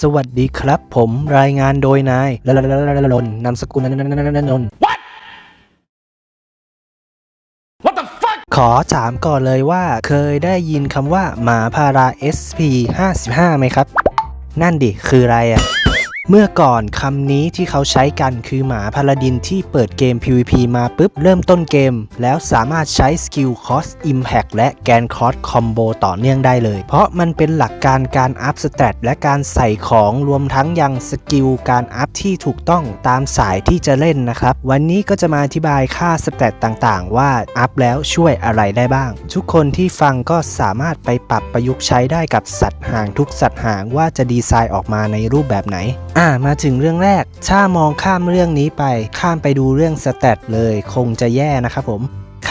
สวัสดีครับ ผมรายงานโดยนายลลลลลลนนามสกุลนนนนนน What the fuck ขอถามก่อนเลยว่าเคยได้ยินคำว่าหมาพารา SP 55ไหมครับ นั่นดิ คืออะไรอะ เมื่อก่อนคำนี้ที่เขาใช้กันคือหมาพาลาดินที่เปิดเกม PVP มาปุ๊บเริ่มต้นเกม แล้วสามารถใช้สกิลคอสอิมแพ t และแกนคอสคอมโบต่อเนื่องได้เลย เพราะมันเป็นหลักการการอัพสเตตและการใส่ของรวมทั้งยังสกิลการอัพที่ถูกต้องตามสายที่จะเล่นนะครับ วันนี้ก็จะมาอธิบายค่าสเตตต่างๆ ว่าอัพแล้วช่วยอะไรได้บ้าง ทุกคนที่ฟังก็สามารถไปปรับประยุกต์ใช้ได้กับสัตว์หางทุกสัตว์หางว่าจะดีไซน์ออกมาในรูปแบบไหนอ่ามาถึงเรื่องแรก ถ้ามองข้ามเรื่องนี้ไป ข้ามไปดูเรื่องสเตตเลย คงจะแย่นะครับผม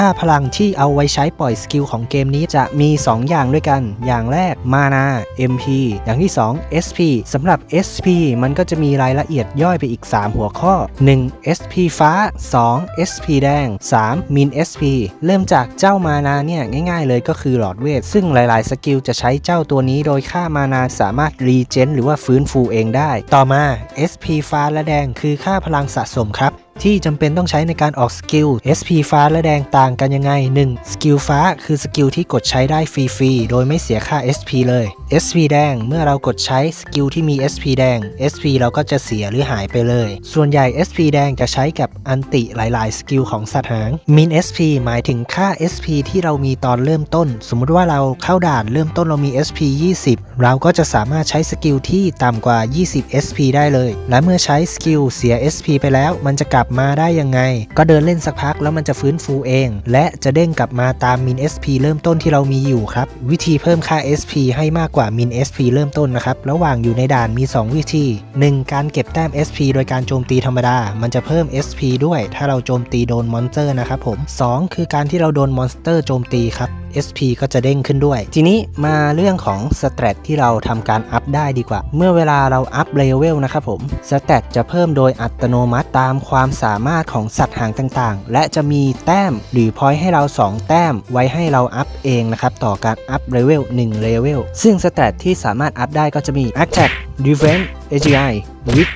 ค่าพลังที่เอาไว้ใช้ปล่อยสกิลของเกมนี้จะมี 2 อย่างด้วยกัน อย่างแรกมานา MP อย่างที่ 2 SP สำหรับ SP มันก็จะมีรายละเอียดย่อยไปอีก 3 หัวข้อ 1. SP ฟ้า 2. SP แดง 3. Min SP เริ่มจากเจ้ามานาเนี่ยง่ายๆ เลยก็คือหลอดเวท ซึ่งหลายๆ สกิลจะใช้เจ้าตัวนี้โดยค่ามานาสามารถรีเจนหรือว่าฟื้นฟูเองได้ ต่อมา SP ฟ้าและแดงคือค่าพลังสะสมครับ ที่จำเป็นต้องใช้ในการออกสกิล SP ฟ้าและแดงต่างกันยังไง 1. สกิลฟ้าคือสกิลที่กดใช้ได้ฟรีๆ โดยไม่เสียค่า SP เลย SP แดงเมื่อเรากดใช้สกิลที่มี SP แดง SP เราก็จะเสียหรือหายไปเลย ส่วนใหญ่ SP แดงจะใช้กับอันติหลายๆ สกิลของสัตว์หาง Min SP หมายถึงค่า SP ที่เรามีตอนเริ่มต้น สมมุติว่าเราเข้าด่านเริ่มต้นเรามี SP 20 เราก็จะสามารถใช้สกิลที่ต่ำกว่า 20 SP ได้เลย และเมื่อใช้สกิลเสีย SP ไปแล้วมันจะกลับมาได้ยังไง ก็เดินเล่นสักพักแล้วมันจะฟื้นฟูเอง และจะเด้งกลับมาตาม Min SP เริ่มต้นที่เรามีอยู่ครับ วิธีเพิ่มค่า SP ให้มากกว่า Min SP เริ่มต้นนะครับ ระหว่างอยู่ในด่านมี 2 วิธี 1. การเก็บแต้ม SP โดยการโจมตีธรรมดา มันจะเพิ่ม SP ด้วย ถ้าเราโจมตีโดนมอนสเตอร์นะครับผม 2. คือการที่เราโดนมอนสเตอร์โจมตีครับ SP ก็จะเด้งขึ้นด้วย ทีนี้มาเรื่องของสเตตที่เราทำการอัพได้ดีกว่า เมื่อเวลาเราอัพเลเวลนะครับผมสเตตจะเพิ่มโดยอัตโนมัติตามความสามารถของสัตว์หางต่างๆ และจะมีแต้มหรือพอยต์ให้เรา 2 แต้ม ไว้ให้เราอัพเองนะครับต่อการอัพเลเวล1เลเวลซึ่งสเตตที่สามารถอัพได้ก็จะมี Attack Defense AGI Wit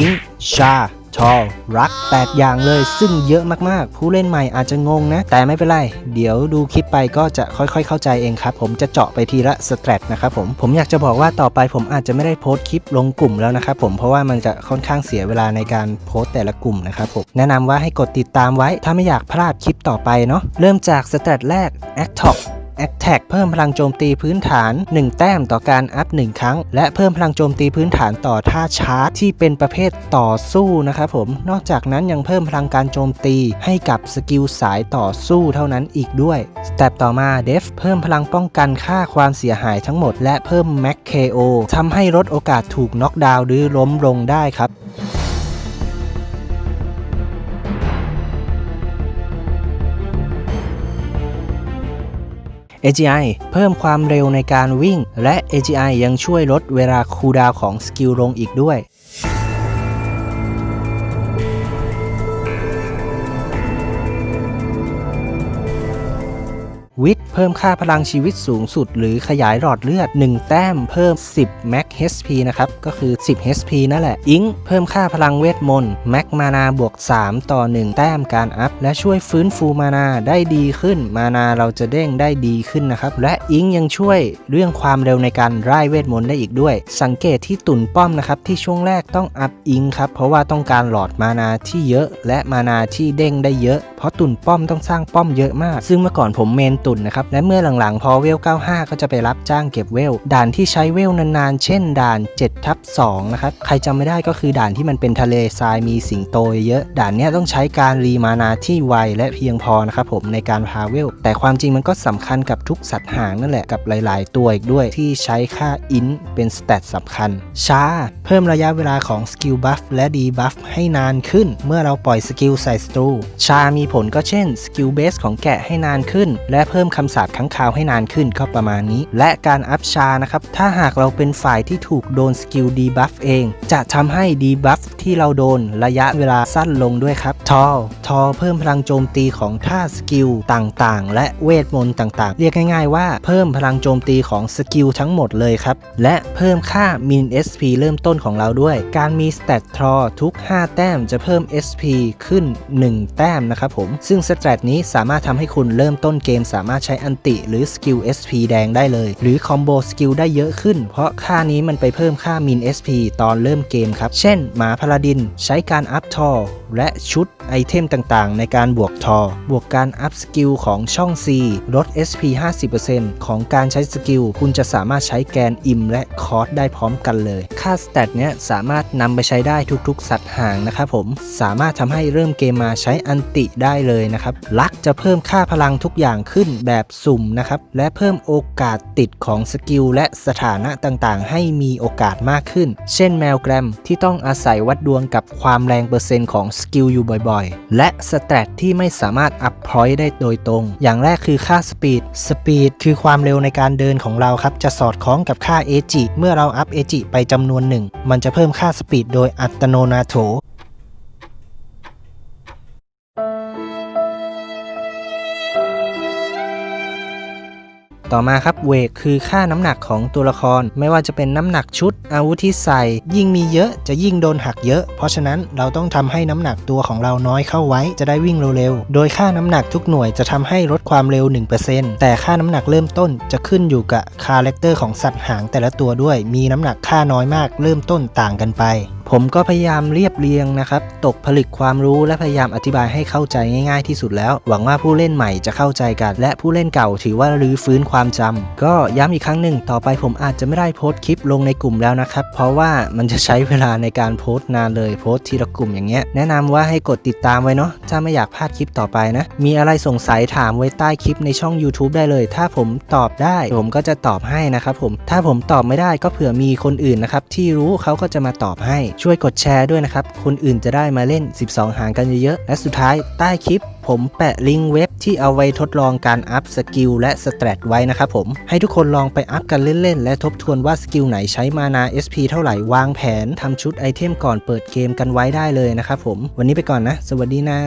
Ink Char ทอรัก 8 อย่างเลย ซึ่งเยอะมากๆ ผู้เล่นใหม่อาจจะงงนะ แต่ไม่เป็นไร เดี๋ยวดูคลิปไปก็จะค่อยๆ เข้าใจเองครับ ผมจะเจาะไปทีละสแตรทนะครับผม ผมอยากจะบอกว่าต่อไปผมอาจจะไม่ได้โพสต์คลิปลงกลุ่มแล้วนะครับผม เพราะว่ามันจะค่อนข้างเสียเวลาในการโพสต์แต่ละกลุ่มนะครับผม แนะนำว่าให้กดติดตามไว้ ถ้าไม่อยากพลาดคลิปต่อไปเนาะ เริ่มจากสแตรทแรก a c t o p Attack เพิ่มพลังโจมตีพื้นฐาน 1 แต้มต่อการอัพ 1 ครั้ง และเพิ่มพลังโจมตีพื้นฐานต่อท่าชาร์จที่เป็นประเภทต่อสู้นะครับผม นอกจากนั้นยังเพิ่มพลังการโจมตีให้กับสกิลสายต่อสู้เท่านั้นอีกด้วย สเต็ปต่อมา Def เพิ่มพลังป้องกันค่าความเสียหายทั้งหมด และเพิ่ม Max KO ทำให้ลดโอกาสถูกน็อกดาวน์หรือล้มลงได้ครับ AGI เพิ่มความเร็วในการวิ่ง และ AGI ยังช่วยลดเวลาคูลดาวน์ของสกิลลงอีกด้วย วิทย์เพิ่มค่าพลังชีวิตสูงสุด หรือขยายหลอดเลือด 1 แต้มเพิ่ม 10 Max HP นะครับ ก็คือ 10 HP นั่นแหละ อิงเพิ่มค่าพลังเวทมนต์ Max มานาบวก 3 ต่อ 1 แต้มการอัพ และช่วยฟื้นฟูมานาได้ดีขึ้น มานาเราจะเด้งได้ดีขึ้นนะครับ และอิงยังช่วยเรื่องความเร็วในการไล่เวทมนต์ได้อีกด้วย สังเกตที่ตุ่นป้อมนะครับที่ช่วงแรกต้องอัพอิงครับ เพราะว่าต้องการหลอดมานาที่เยอะ และมานาที่เด้งได้เยอะ เพราะตุ่นป้อมต้องสร้างป้อมเยอะมาก ซึ่งเมื่อก่อนผมเมนตุนนะครับและเมื่อหลังๆ พอเวล 95 ก็จะไปรับจ้างเก็บเวล ด่านที่ใช้เวลนานๆ เช่น ด่าน7ทับ2นะครับ ใครจำไม่ได้ก็คือด่านที่มันเป็นทะเลทรายมีสิงโตเยอะ ด่านนี้ต้องใช้การรีมานาที่ไวและเพียงพอนะครับผมในการพาเวล แต่ความจริงมันก็สำคัญกับทุกสัตว์หางนั่นแหละกับหลาย ๆ ตัวอีกด้วยที่ใช้ค่าอินเป็นสเตตสำคัญ ช้า เพิ่มระยะเวลาของสกิลบัฟและดีบัฟให้นานขึ้น เมื่อเราปล่อยสกิลใส่ศัตรูชามีผลก็เช่นสกิลเบสของแกะให้นานขึ้น และเพิ่มคำสาบค้างคาวให้นานขึ้นก็ประมาณนี้ และการอัพชานะครับ ถ้าหากเราเป็นฝ่ายที่ถูกโดนสกิลดีบัฟเอง จะทำให้ดีบัฟที่เราโดนระยะเวลาสั้นลงด้วยครับ ทอ ทอเพิ่มพลังโจมตีของท่าสกิลต่างๆ และเวทมนต์ต่างๆ เรียกง่ายๆว่าเพิ่มพลังโจมตีของสกิลทั้งหมดเลยครับ และเพิ่มค่ามิน SP เริ่มต้นของเราด้วย การมีสเตตทอทุก 5 แต้มจะเพิ่ม SP ขึ้น 1 แต้มนะครับผม ซึ่งสเตตนี้สามารถทำให้คุณเริ่มต้นเกมสามารถใช้อันติหรือสกิล SP แดงได้เลย หรือคอมโบสกิลได้เยอะขึ้น เพราะค่านี้มันไปเพิ่มค่ามิน SP ตอนเริ่มเกมครับ เช่น หมาพาลาดิน ใช้การอัพทอและชุดไอเทมต่างๆ ในการบวกทอบวกการอัพสกิลของช่อง C ลด SP 50%ของการใช้สกิล คุณจะสามารถใช้แกนอิมและคอร์สได้พร้อมกันเลย ค่าสเตตเนี้ยสามารถนำไปใช้ได้ทุกๆ สัตว์ห่างนะครับผม สามารถทำให้เริ่มเกมมาใช้อันติได้เลยนะครับ ลักจะเพิ่มค่าพลังทุกอย่างขึ้นแบบสุ่มนะครับ และเพิ่มโอกาสติดของสกิลและสถานะต่างๆ ให้มีโอกาสมากขึ้น เช่นแมวแกรมที่ต้องอาศัยวัดดวงกับความแรงเปอร์เซ็นต์ของสกิลอยู่บ่อยๆ และสแตทที่ไม่สามารถอัพพอยต์ได้โดยตรง อย่างแรกคือค่าสปีด สปีดคือความเร็วในการเดินของเราครับ จะสอดคล้องกับค่าเอจิเมื่อเราอัพเอจิไปจำนวนหนึ่ง มันจะเพิ่มค่าสปีดโดยอัตโนนาโถ ต่อมาครับเวกคือค่าน้ำหนักของตัวละคร ไม่ว่าจะเป็นน้ำหนักชุด อาวุธที่ใส่ ยิ่งมีเยอะจะยิ่งโดนหักเยอะ เพราะฉะนั้นเราต้องทำให้น้ำหนักตัวของเราน้อยเข้าไว้จะได้วิ่งเร็วๆ โดยค่าน้ำหนักทุกหน่วยจะทำให้ลดความเร็ว 1%แต่ค่าน้ำหนักเริ่มต้นจะขึ้นอยู่กับคาแรคเตอร์ของสัตว์หางแต่ละตัวด้วย มีน้ำหนักค่าน้อยมากเริ่มต้นต่างกันไปผมก็พยายามเรียบเรียงนะครับ ตกผลึกความรู้และพยายามอธิบายให้เข้าใจง่าย ๆ ที่สุดแล้ว หวังว่าผู้เล่นใหม่จะเข้าใจกัน และผู้เล่นเก่าถือว่ารื้อฟื้นความจำก็ย้ำอีกครั้งหนึ่ง ต่อไปผมอาจจะไม่ได้โพสต์คลิปลงในกลุ่มแล้วนะครับ เพราะว่ามันจะใช้เวลาในการโพสต์นานเลยโพสต์ทีละกลุ่มอย่างเงี้ยแนะนำว่าให้กดติดตามไว้เนาะถ้าไม่อยากพลาดคลิปต่อไปนะ มีอะไรสงสัยถามไว้ใต้คลิปในช่อง YouTube ได้เลย ถ้าผมตอบได้ ผมก็จะตอบให้นะครับผมถ้าผมตอบไม่ได้ก็เผื่อมีคนอื่นนะครับที่รู้เขาก็จะมาตอบให้ช่วยกดแชร์ด้วยนะครับ คนอื่นจะได้มาเล่น 12 หางกันเยอะๆ และสุดท้ายใต้คลิป ผมแปะลิงก์เว็บที่เอาไว้ทดลองการอัพสกิลและสเตรทไว้นะครับผม ให้ทุกคนลองไปอัพกันเล่นๆ และทบทวนว่าสกิลไหนใช้มานา SP เท่าไหร่วางแผนทำชุดไอเทมก่อนเปิดเกมกันไว้ได้เลยนะครับผม วันนี้ไปก่อนนะ สวัสดีนะ